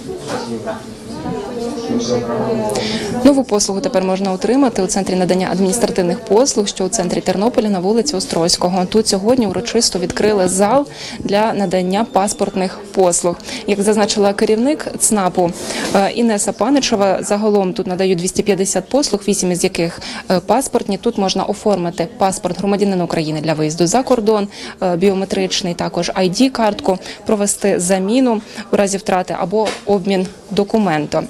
写真が。Нову послугу тепер можна отримати у центрі надання адміністративних послуг, що у центрі Тернополя на вулиці Острозького. Тут сьогодні урочисто відкрили зал для надання паспортних послуг. Як зазначила керівник ЦНАПу е, Інеса Паничева, загалом тут надають 250 послуг, 8 із яких е, паспортні. Тут можна оформити паспорт громадянина України для виїзду за кордон, е, біометричний також ID картку провести заміну у разі втрати або обмін документу.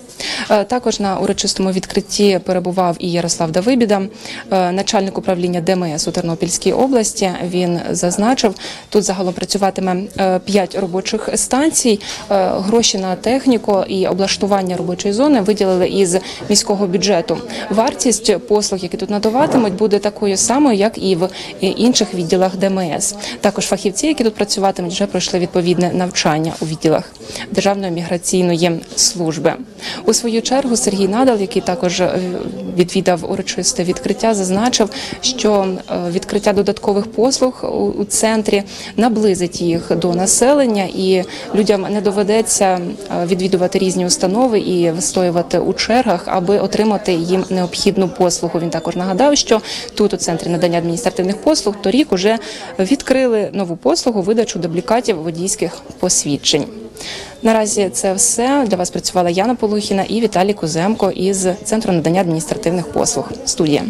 Е, Також на урочистому відкритті перебував і Ярослав Давибіда, е, начальник управління ДМС у Тернопільській області. Він зазначив, тут загалом працюватиме 5 робочих станцій. Е, Гроші на техніку і облаштування робочої зони виділили із міського бюджету. Вартість послуг, які тут надаватимуть, буде такою самою, як і в інших відділах ДМС. Також фахівці, які тут працюватимуть, вже пройшли відповідне навчання у відділах Державної міграційної служби. У свою чергу Сергій Надал, який також е, відвідав урочисте відкриття, зазначив, що е, відкриття додаткових послуг у- у центрі наблизить їх до населення, і людям не доведеться е, відвідувати різні установи і вистоювати у чергах, аби отримати їм необхідну послугу. Він також нагадав, що тут у центрі надання адміністративних послуг торік уже відкрили нову послугу видачу дублікатів водійських посвідчень. Наразі це все для вас працювала Яна Полухіна і Віталій Куземко із центру надання адміністративних послуг. Студія.